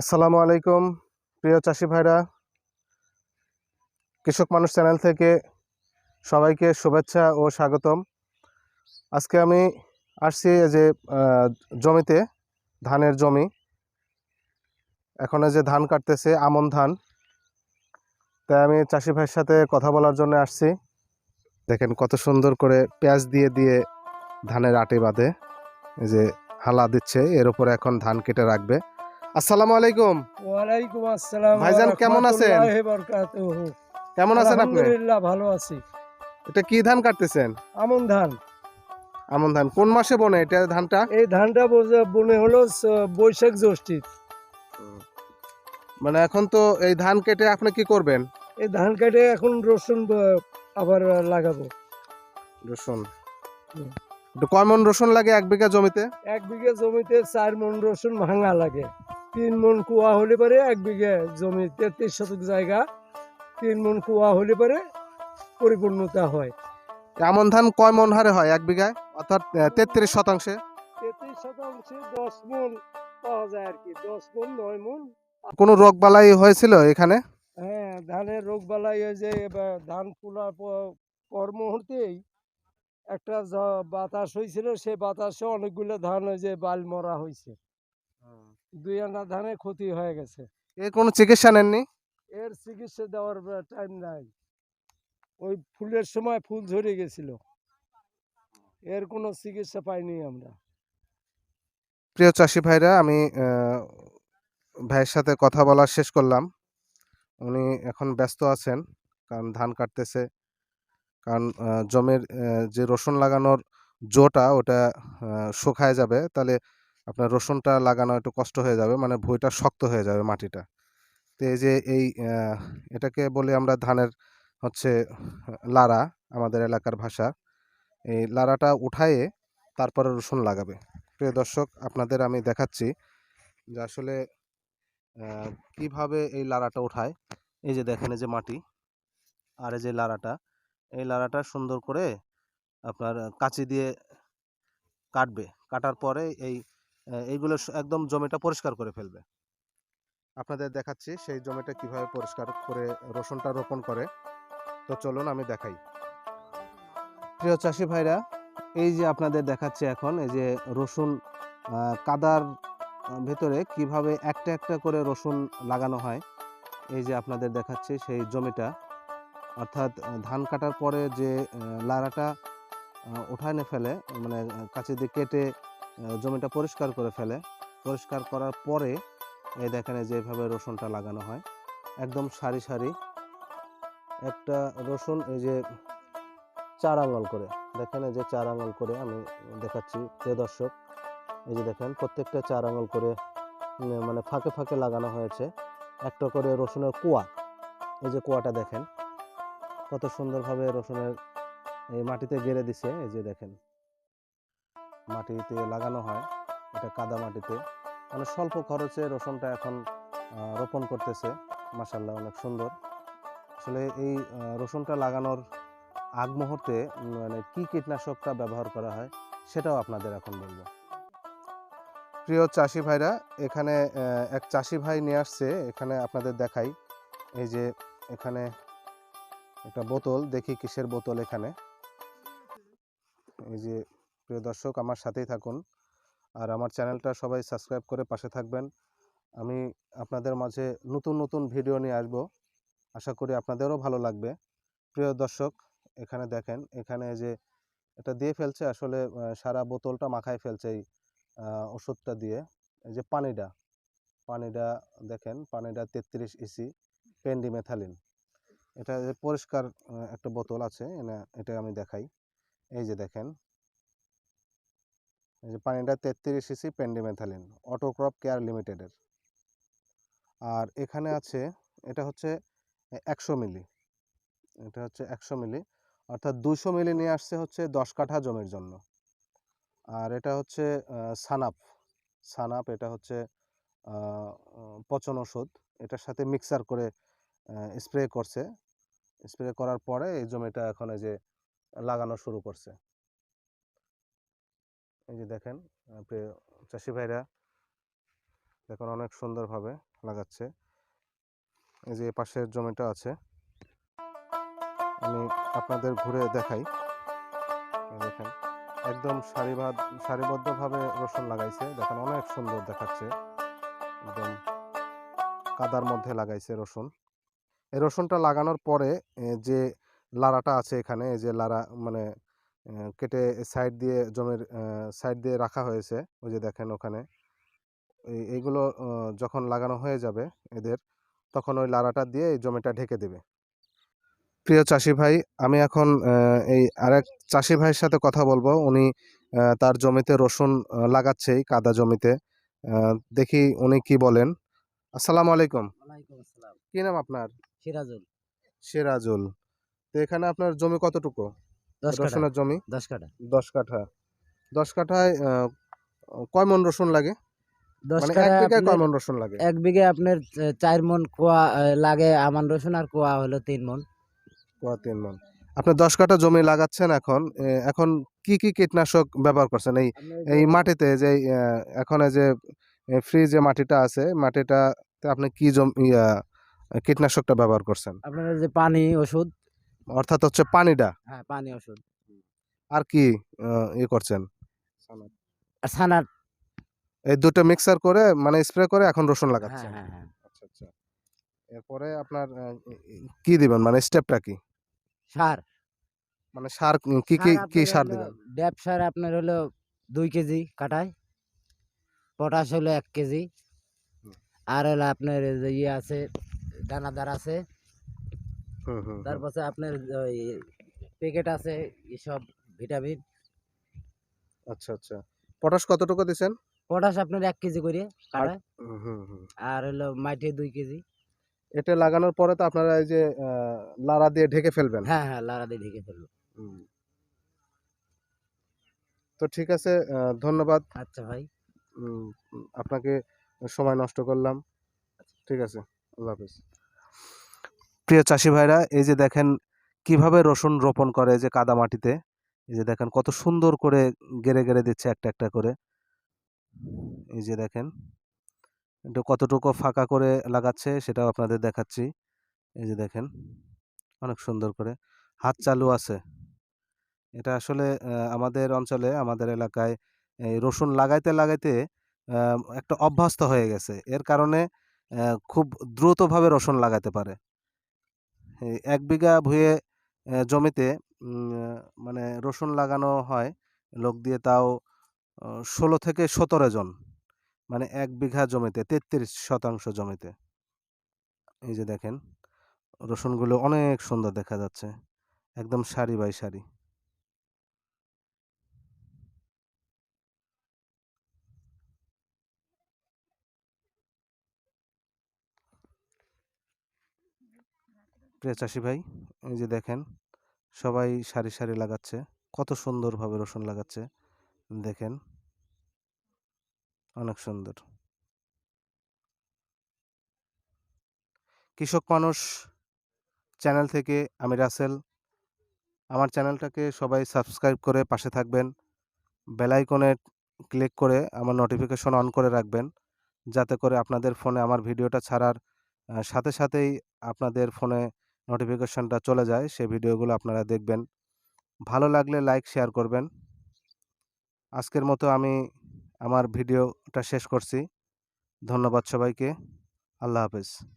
আসসালামু আলাইকুম, প্রিয় চাষি ভাইরা। কৃষক মানুষ চ্যানেল থেকে সবাইকে শুভেচ্ছা ও স্বাগতম। আজকে আমি আসছি যে জমিতে, ধানের জমি। এখন যে ধান কাটতেছে, আমন ধান। তাই আমি চাষি ভাইয়ের সাথে কথা বলার জন্য আসছি। দেখেন কত সুন্দর করে পেঁয়াজ দিয়ে দিয়ে ধানের আটে বাঁধে। যে হালা দিচ্ছে, এর উপরে এখন ধান কেটে রাখবে। আসসালামু আলাইকুম। ওয়ালাইকুম আসসালাম ভাইজান, কেমন আছেন? কেমন আছেন আপনি? আলহামদুলিল্লাহ ভালো আছি। এটা কি ধান কাটতেছেন? আমন ধান। আমন ধান। কোন মাসে বনে এটা ধানটা? এই ধানটা বনে হলো বৈশাখ জ্যৈষ্ঠী। মানে এখন তো এই ধান কেটে আপনি কি করবেন? এই ধান কেটে এখন রসুন আবার লাগাবো। রসুন। কয় মন রসুন লাগে এক বিঘা জমিতে? এক বিঘা জমিতে চার মন রসুন ভাঙা লাগে। তিন মন কুয়া হলে পারে এক বিঘে জমি তেত্রিশ শতক জায়গা। তিন মন কুয়া হলে পারে পরিপূর্ণতা হয়। আমন ধান কয় মন হারে হয় এক বিঘায়? অর্থাৎ তেত্রিশ শতাংশে? তেত্রিশ শতাংশে দশ মন পাওয়া যায় আর কি দশ মন নয় মন। কোনো রোগ বালাই হয়েছিল এখানে? হ্যাঁ ধানের রোগ বালাই ওই যে ধান তোলার প- পর মুহূর্তেই একটা বাতাস হয়েছিল সেই বাতাসে অনেকগুলো ধান ওই যে বাল মরা হয়েছে। দুই আনা ধানে ক্ষতি হয়ে গেছে। এর কোনো চিকিৎসা নেননি? এর চিকিৎসা দেওয়ার টাইম নাই। ওই ফুলের সময় ফুল ঝরে গেছিল। এর কোনো চিকিৎসা পাইনি আমরা। প্রিয় চাষি ভাইরা আমি ভাইয়ের সাথে কথা বলা শেষ করলাম। উনি এখন ব্যস্ত আছেন কারণ ধান কাটতেছে। কারণ জমির যে রসুন লাগানোর জোটা ওটা শুকায় যাবে। তাহলে আপনার রসুনটা লাগানো একটু কষ্ট হয়ে যাবে মানে ভুঁইটা শক্ত হয়ে যাবে মাটিটা। তো এই যে এই এটাকে বলি আমরা ধানের হচ্ছে লারা আমাদের এলাকার ভাষা। এই লারাটা উঠায়ে তারপরে রসুন লাগাবে। প্রিয় দর্শক, আপনাদের আমি দেখাচ্ছি যে আসলে কীভাবে এই লারাটা উঠায়। এই যে দেখেন এই যে মাটি আর এই যে লারাটা এই লারাটা সুন্দর করে আপনার কাঁচি দিয়ে কাটবে। কাটার পরে এই এইগুলো একদম জমিটা পরিষ্কার করে ফেলবে। আপনাদের দেখাচ্ছি সেই জমিটা কীভাবে পরিষ্কার করে রসুনটা রোপণ করে। তো চলুন আমি দেখাই। প্রিয় চাষি ভাইরা, এই যে আপনাদের দেখাচ্ছে এখন, এই যে রসুন কাদার ভেতরে কীভাবে একটা একটা করে রসুন লাগানো হয়, এই যে আপনাদের দেখাচ্ছে সেই জমিটা। অর্থাৎ ধান কাটার পরে যে লারাটা নিয়ে ফেলে মানে কাছে দিয়ে কেটে জমিটা পরিষ্কার করে ফেলে। পরিষ্কার করার পরে এই দেখেন যেভাবে রসুনটা লাগানো হয়। একদম সারি সারি একটা রসুন, এই যে চার আঙুল করে। দেখেন এই যে চার আঙুল করে আমি দেখাচ্ছি, প্রিয় দর্শক, এই যে দেখেন প্রত্যেকটা চার আঙুল করে মানে ফাঁকে ফাঁকে লাগানো হয়েছে। একটা করে রসুনের কুয়া, এই যে কুয়াটা দেখেন। কত সুন্দরভাবে রসুনের এই মাটিতে গেড়ে দিছে, এই যে দেখেন। মাটিতে লাগানো হয়, এটা কাদা মাটিতে। মানে স্বল্প খরচে রসুনটা এখন রোপণ করতেছে। মাসাল্লাহ অনেক সুন্দর। আসলে এই রসুনটা লাগানোর আগ মুহূর্তে মানে কী কীটনাশকটা ব্যবহার করা হয়, সেটাও আপনাদের এখন বলব। প্রিয় চাষি ভাইরা, এখানে এক চাষি ভাই নিয়ে আসছে। এখানে আপনাদের দেখাই, এই যে এখানে একটা বোতল, দেখি কিসের বোতল এখানে। এই যে প্রিয় দর্শক, আমার সাথেই থাকুন। আর আমার চ্যানেলটা সবাই সাবস্ক্রাইব করে পাশে থাকবেন। আমি আপনাদের মাঝে নতুন নতুন ভিডিও নিয়ে আসব। আশা করি আপনাদেরও ভালো লাগবে। প্রিয় দর্শক, এখানে দেখেন, এখানে যে এটা দিয়ে ফেলছে, আসলে সারা বোতলটা মাখায় ফেলছে এই ওষুধটা দিয়ে। এই যে পানিটা পানিটা দেখেন, পানিটা তেত্রিশ ইসি পেন্ডিমেথালিন। এটা যে পরিষ্কার একটা বোতল আছে এটা আমি দেখাই। এই যে দেখেন যে পানিটা তেত্রিশ সিসি পেন্ডিমেথালিন অটোক্রপ কেয়ার লিমিটেডের আর এখানে আছে, এটা হচ্ছে একশো মিলি, এটা হচ্ছে একশো মিলি, অর্থাৎ দুশো মিলি নিয়ে আসছে হচ্ছে দশ কাঠা জমির জন্য। আর এটা হচ্ছে সানাপ সানাপ এটা হচ্ছে পচন ওষুধ, এটার সাথে মিক্সার করে স্প্রে করছে। স্প্রে করার পরে এই জমিটা এখন এই যে লাগানো শুরু করছে। এই যে দেখেন চাষি ভাইরা, দেখুন অনেক সুন্দরভাবে লাগাচ্ছে। এই যে পাশের জমিটা আছে, আমি আপনাদের ঘুরে দেখাই। দেখেন, একদম সারিবাদ, সারিবদ্ধভাবে রসুন লাগাইছে। দেখেন অনেক সুন্দর দেখাচ্ছে। একদম কাদার মধ্যে লাগাইছে রসুন। এই রসুনটা লাগানোর পরে যে লারাটা আছে এখানে, এই যে লারা মানে কেটে সাইড দিয়ে জমির সাইড দিয়ে রাখা হয়েছে। ওই যে দেখেন ওখানে। এই এইগুলো যখন লাগানো হয়ে যাবে এদের তখন ওই লারাটা দিয়ে এই জমিটা ঢেকে দেবে। প্রিয় চাষি ভাই আমি এখন এই আরেক চাষি ভাইয়ের সাথে কথা বলব। উনি তার জমিতে রসুন লাগাচ্ছেই কাদা জমিতে। দেখি উনি কি বলেন। আসসালামু আলাইকুম। কি নাম আপনার? সিরাজুল। সিরাজুল। তো এখানে আপনার জমি কতটুকু? রসুনের জমি। দশ কাঠা। দশ কাঠা। দশ কাঠায় কয় মন রসুন লাগে? মানে এক রসুন লাগে? এক বিঘে আপনার চার মন কোয়া লাগে আমান রসুন আর কোয়া হলো তিন মন। কোয়া তিন মন। আপনি দশ কাঠা জমি লাগাচ্ছেন এখন এখন কি কি কীটনাশক ব্যবহার করছেন? এই এই মাটিতে যে এখন এই যে ফ্রি যে মাটিটা আছে মাটিটাতে আপনি কি জম কীটনাশকটা ব্যবহার করছেন? আপনার যে পানি ওষুধ অর্থাৎ হচ্ছে পানিটা। হ্যাঁ পানি ওষুধ। আর কি আহ, ই করছেন? আর ছানার এই দুটো মিক্সার করে মানে স্প্রে করে এখন রসুন হ্যাঁ লাগাচ্ছেন। হ্যাঁ হ্যাঁ আচ্ছা আচ্ছা। এরপরে আপনার কি দিবেন? মানে স্টেপটা কি? সার। মানে সার কি কি কি সার দিবেন? ড্যাপ সার আপনার হলো দুই কেজি কাটায়। পটাশ হলো এক কেজি। আর হলো আপনার এই যে ইয়ে আছে দানাদার আছে। তারপরে আপনার ওই প্যাকেট আছে এসব ভিটামিন। আচ্ছা আচ্ছা। পটাশ কতটুকু দিছেন? পটাশ আপনার এক কেজি করে কাটায় হুম হুম হুম। আর হলো মাটি দুই কেজি। এটা লাগানোর পরে তো আপনারা এই যে লারা দিয়ে ঢেকে ফেলবেন। হ্যাঁ হ্যাঁ লারা দিয়ে ঢেকে ফেলব। হুম। তো ঠিক আছে ধন্যবাদ। আচ্ছা ভাই। আপনাকে সময় নষ্ট করলাম। ঠিক আছে আল্লাহ হাফিজ। প্রিয় চাষি ভাইরা, এই যে দেখেন কীভাবে রসুন রোপণ করে যে কাদা মাটিতে। এই যে দেখেন কত সুন্দর করে গেড়ে গেড়ে দিচ্ছে একটা একটা করে। এই যে দেখেন এটা কতটুকু ফাঁকা করে লাগাচ্ছে সেটাও আপনাদের দেখাচ্ছি। এই যে দেখেন, অনেক সুন্দর করে। হাত চালু আছে। এটা আসলে আমাদের অঞ্চলে, আমাদের এলাকায় এই রসুন লাগাইতে লাগাইতে একটা অভ্যস্ত হয়ে গেছে। এর কারণে খুব দ্রুতভাবে রসুন লাগাতে পারে। এক বিঘা ভুঁয়ে জমিতে মানে রসুন লাগানো হয়, লোক দিয়ে তাও ষোলো থেকে সতেরো জন মানে এক বিঘা জমিতে, তেত্রিশ শতাংশ জমিতে। এই যে দেখেন, রসুনগুলো অনেক সুন্দর দেখা যাচ্ছে, একদম সারি বাই সারি। প্রিয় চাষি ভাই, এই যে দেখেন, সবাই সারি সারি লাগাচ্ছে, কত সুন্দরভাবে রসুন লাগাচ্ছে, দেখেন। অনেক সুন্দর। কৃষক মানুষ চ্যানেল থেকে আমি রাসেল। আমার চ্যানেলটাকে সবাই সাবস্ক্রাইব করে পাশে থাকবেন। বেল আইকনে ক্লিক করে আমার নোটিফিকেশন অন করে রাখবেন, যাতে করে আপনাদের ফোনে আমার ভিডিওটা ছাড়ার সাথে সাথেই আপনাদের ফোনে নোটিফিকেশনটা চলে যায়, সেই ভিডিওগুলো আপনারা দেখবেন। ভালো লাগলে লাইক শেয়ার করবেন। আজকের মতো আমি আমার ভিডিওটা শেষ করছি। ধন্যবাদ সবাইকে। আল্লাহ হাফেজ।